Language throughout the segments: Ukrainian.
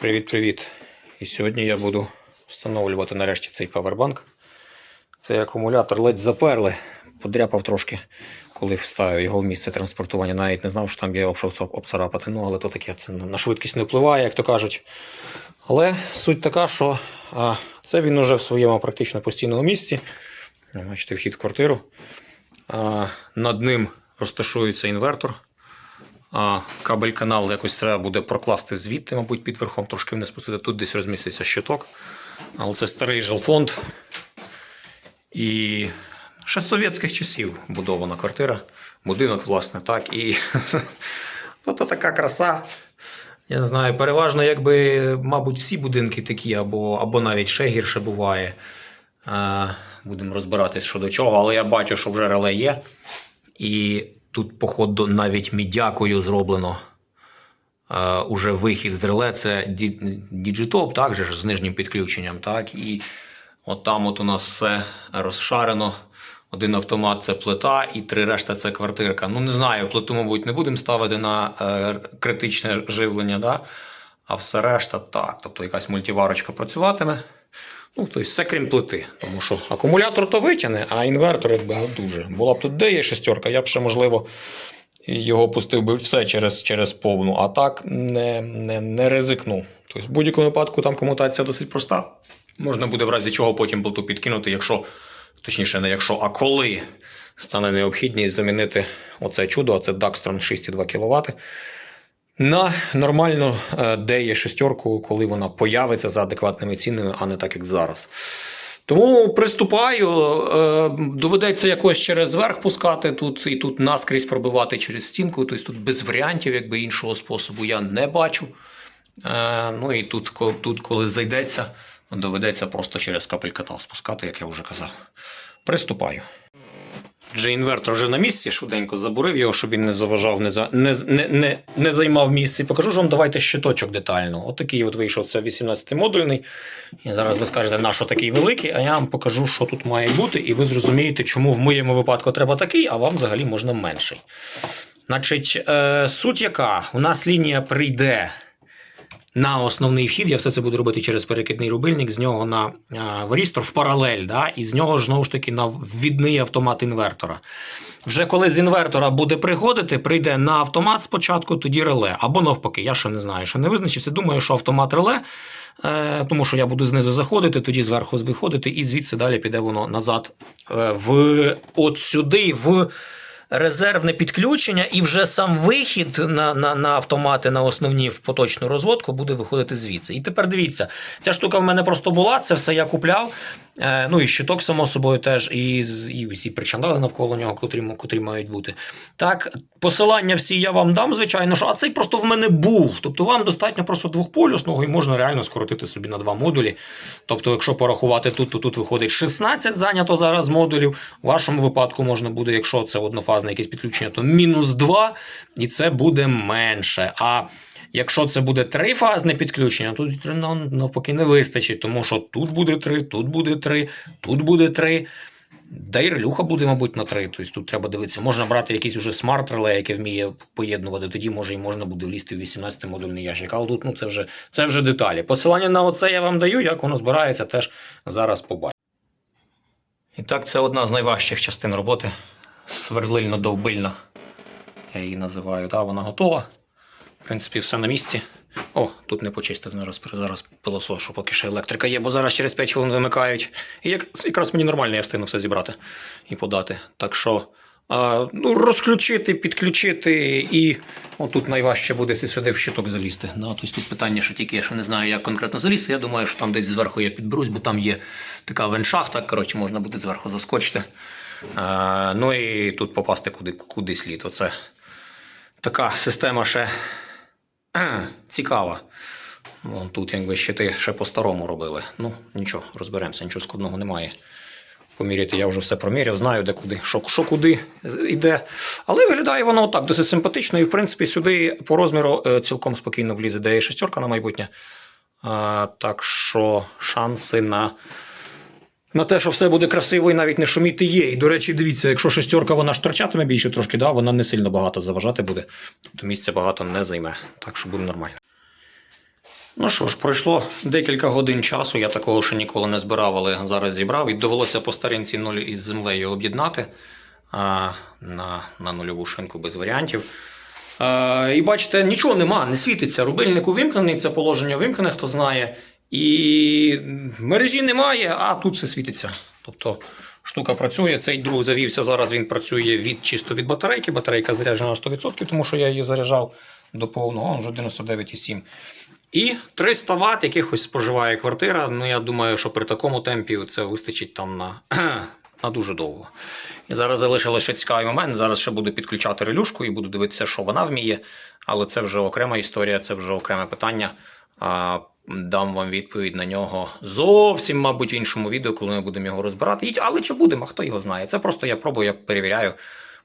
Привіт-привіт! І сьогодні я буду встановлювати нарешті цей павербанк. Цей акумулятор ледь заперли, подряпав трошки, коли вставив його в місце транспортування. Навіть не знав, що там є обцарапати. Ну, але то таке це на швидкість не впливає, як то кажуть. Але суть така, що а, це він уже в своєму практично постійному місці. Бачите, вхід в квартиру. А, над ним розташується інвертор. Кабель канал якось треба буде прокласти звідти, мабуть, під верхом трошки вниз спустити. Тут десь розміститься щиток. Але це старий жилфонд. І ще з совєтських часів будована квартира. Будинок, власне, так. І от така краса. Я не знаю, переважно, якби, мабуть, всі будинки такі, або, або навіть ще гірше буває. Е, Будемо розбиратись що до чого, але я бачу, що вже реле є. І тут, походу, навіть мідякою зроблено. Е, уже вихід з реле це діджитоп, так же ж з нижнім підключенням. Так? І от там от у нас все розшарено. Один автомат це плита, і три решта це квартирка. Ну, не знаю, плиту, мабуть, не будемо ставити на е, критичне живлення, да? а все решта так. Тобто якась мультиварочка працюватиме. Ну, тобто все крім плити. Тому що акумулятор то витягне, а інвертор якби не дуже. Була б тут де є шестерка, я б ще, можливо, його пустив би все через, через повну, а так не, не, не ризикну. Тобто, в будь-якому випадку там комутація досить проста. Можна буде в разі чого потім плиту підкинути, якщо, точніше, не якщо, а коли стане необхідність замінити оце чудо, а це Daxtron 6,2 кВт. На нормальну е, є шестерку, коли вона появиться за адекватними цінами, а не так, як зараз. Тому приступаю, е, доведеться якось через верх пускати тут і тут наскрізь пробивати через стінку. Тобто тут без варіантів, якби іншого способу я не бачу. Е, Ну і тут, тут коли зайдеться, доведеться просто через капель-канал спускати, як я вже казав. Приступаю. Вже інвертор вже на місці, швиденько забурив його, щоб він не заважав, не, за, не, не, не, не займав місце. Покажу ж вам давайте щиточок детально. Отакий от вийшов, це 18-модульний. І зараз ви скажете, на що такий великий, а я вам покажу, що тут має бути, і ви зрозумієте, чому в моєму випадку треба такий, а вам взагалі можна менший. Значить, е, суть яка? У нас лінія прийде на основний вхід. Я все це буду робити через перекидний рубильник, з нього на варістор в паралель, да, і з нього знову ж таки на ввідний автомат інвертора. Вже коли з інвертора буде приходити, прийде на автомат спочатку, тоді реле. Або навпаки, я ще не знаю, що не визначився. Думаю, що автомат реле, е, тому що я буду знизу заходити, тоді зверху виходити, і звідси далі піде воно назад е, в от сюди, в резервне підключення, і вже сам вихід на, на, на автомати на основні в поточну розводку буде виходити звідси. І тепер дивіться, ця штука в мене просто була, це все я купляв. Е, ну і щиток, само собою, теж, і, і всі причандали навколо нього, котрі, котрі мають бути. Так, посилання всі я вам дам, звичайно, що, а цей просто в мене був. Тобто вам достатньо просто двохполюсного і можна реально скоротити собі на два модулі. Тобто, якщо порахувати тут, то тут виходить 16 зайнято зараз модулів. В вашому випадку можна буде, якщо це однофазне якесь підключення, то мінус 2, і це буде менше. А Якщо це буде трифазне підключення, тут ну, навпаки не вистачить, тому що тут буде 3, тут буде 3, тут буде 3. Да і релюха буде, мабуть, на 3. Тобто тут треба дивитися. Можна брати якийсь уже смарт-реле, яке вміє поєднувати. Тоді може і можна буде влізти в 18 модульний ящик. Але тут ну, це, вже, це вже деталі. Посилання на оце я вам даю, як воно збирається, теж зараз побачимо. І так, це одна з найважчих частин роботи. Сверлильно-довбильна. Я її називаю. Та, вона готова. В принципі, все на місці. О, тут не почистив зараз, зараз пилосошу, поки ще електрика є, бо зараз через 5 хвилин вимикають. І як, якраз мені нормально, я встигну все зібрати і подати. Так що а, ну, розключити, підключити, і отут найважче буде це сюди в щиток залізти. Ну, тобто тут питання, що тільки я ще не знаю, як конкретно залізти. Я думаю, що там десь зверху я підберусь, бо там є така веншахта. Коротше, можна буде зверху заскочити. Ну і тут попасти куди, куди слід. Оце така система ще цікава. Вон тут, якби щити ще по-старому робили. Ну, нічого, розберемося, нічого складного немає. Поміряти я вже все проміряв, знаю, де куди, що, що куди йде. Але виглядає воно отак, досить симпатично. І, в принципі, сюди по розміру е, цілком спокійно влізе де є шестерка на майбутнє. А, так що шанси на. На те, що все буде красиво і навіть не шуміти є. І, до речі, дивіться, якщо шестерка вона ж більше трошки, да, вона не сильно багато заважати буде, то місця багато не займе. Так що буде нормально. Ну що ж, пройшло декілька годин часу. Я такого ще ніколи не збирав, але зараз зібрав. І довелося по старинці нуль із землею об'єднати а, на, на нульову шинку без варіантів. А, і бачите, нічого нема, не світиться. Рубильник увімкнений, це положення вимкнене, хто знає. І мережі немає, а тут все світиться. Тобто штука працює. Цей друг завівся. Зараз він працює від чисто від батарейки. Батарейка заряджена на 100%, тому що я її заряджав до повного, вже 99,7. І 300 Вт якихось споживає квартира. Ну, я думаю, що при такому темпі це вистачить там на, на дуже довго. І зараз залишилося ще цікавий момент. Зараз ще буду підключати релюшку і буду дивитися, що вона вміє. Але це вже окрема історія, це вже окреме питання. Дам вам відповідь на нього зовсім, мабуть, в іншому відео, коли ми будемо його розбирати. Але чи будемо, а хто його знає? Це просто я пробую, я перевіряю,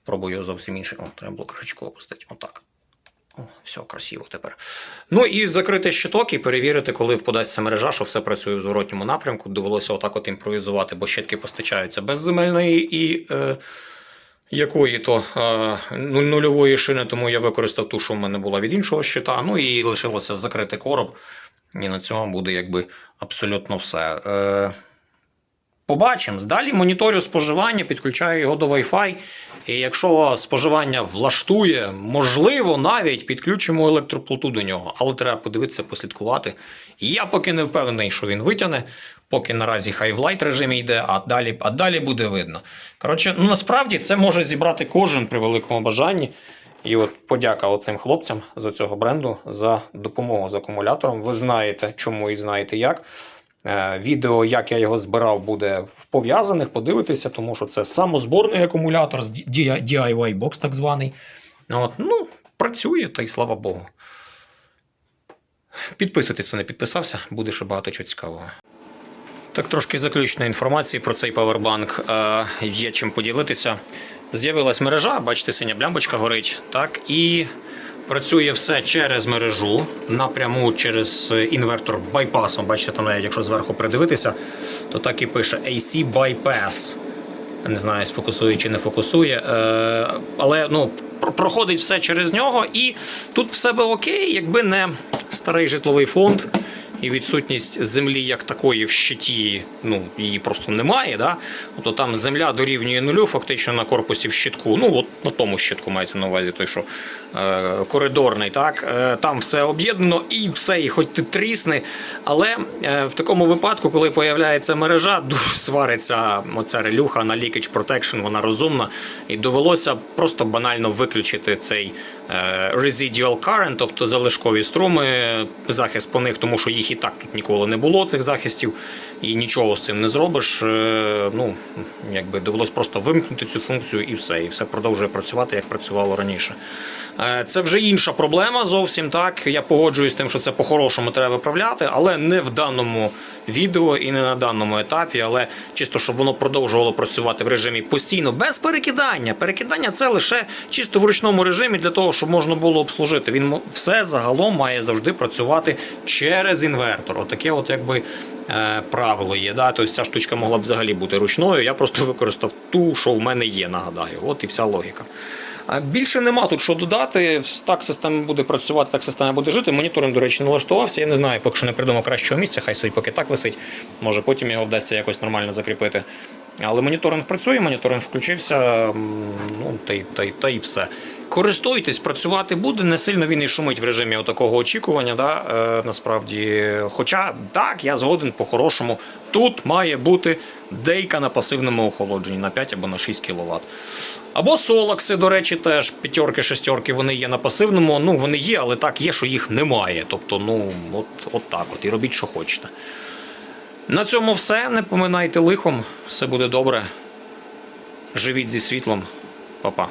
пробую зовсім інше. О, треба було кришечку опустити. Отак. О, все красиво тепер. Ну і закрити щиток і перевірити, коли впадеться мережа, що все працює в зворотньому напрямку. Довелося отак от імпровізувати, бо щитки постачаються без земельної і е, якої то е, нульової шини, тому я використав ту, що в мене була від іншого щита. Ну і лишилося закрити короб. І на цьому буде якби абсолютно все. Е, Побачимо. Далі моніторю споживання, підключаю його до Wi-Fi. І якщо споживання влаштує, можливо, навіть підключимо електроплоту до нього, але треба подивитися, послідкувати. Я поки не впевнений, що він витягне, поки наразі хай в лайт режимі йде, а далі, а далі буде видно. Коротше, ну насправді це може зібрати кожен при великому бажанні. І от подяка оцим хлопцям з цього бренду за допомогу з акумулятором. Ви знаєте, чому і знаєте як. Е, Відео, як я його збирав, буде в пов'язаних. Подивитися, тому що це самозборний акумулятор DIY бокс, так званий. От, ну, працює, та й слава Богу. Підписуйтесь, хто не підписався, буде ще багато чого цікавого. Так, трошки заключної інформації про цей павербанк. Е, є чим поділитися. З'явилась мережа, бачите, синя блямбочка горить. Так, і працює все через мережу, напряму через інвертор байпасом. Бачите, там навіть якщо зверху придивитися, то так і пише AC Bypass. Не знаю, сфокусує чи не фокусує. Е, але ну, проходить все через нього, і тут все би окей, якби не старий житловий фонд і відсутність землі як такої в щиті, ну її просто немає. Да? Тобто там земля дорівнює нулю, фактично на корпусі в щитку. Ну, от на тому щитку мається на увазі той, що е, коридорний, так? Е, там все об'єднано і все, і хоч ти трісни. Але е, в такому випадку, коли появляється мережа, дуже свариться оця релюха на Leakage Protection, вона розумна. І довелося просто банально виключити цей residual current, тобто залишкові струми, захист по них, тому що їх і так тут ніколи не було, цих захистів, і нічого з цим не зробиш. Е, ну, якби довелось просто вимкнути цю функцію і все. І все продовжує працювати, як працювало раніше. Е, Це вже інша проблема зовсім так. Я погоджуюсь з тим, що це по-хорошому треба виправляти, але не в даному відео і не на даному етапі, але чисто, щоб воно продовжувало працювати в режимі постійно, без перекидання. Перекидання це лише чисто в ручному режимі для того, щоб можна було обслужити. Він все загалом має завжди працювати через інвертор. Отаке, от якби. е, Правило є, да? тобто ця штучка могла б взагалі бути ручною. Я просто використав ту, що в мене є, нагадаю. От і вся логіка. Більше нема тут що додати. Так система буде працювати, так система буде жити. Моніторинг, до речі, налаштувався. Я не знаю, поки що не придумав кращого місця, хай собі поки так висить. Може потім його вдасться якось нормально закріпити. Але моніторинг працює, моніторинг включився, ну та й, та й, та й все. Користуйтесь, працювати буде, не сильно він і шумить в режимі такого очікування. Да? Е, насправді, хоча так, я згоден по-хорошому. Тут має бути дейка на пасивному охолодженні на 5 або на 6 кВт. Або солакси, до речі, теж п'ятерки, шестерки, вони є на пасивному. Ну, вони є, але так є, що їх немає. Тобто, ну, от, от так от. І робіть, що хочете. На цьому все. Не поминайте лихом, все буде добре. Живіть зі світлом. Па-па.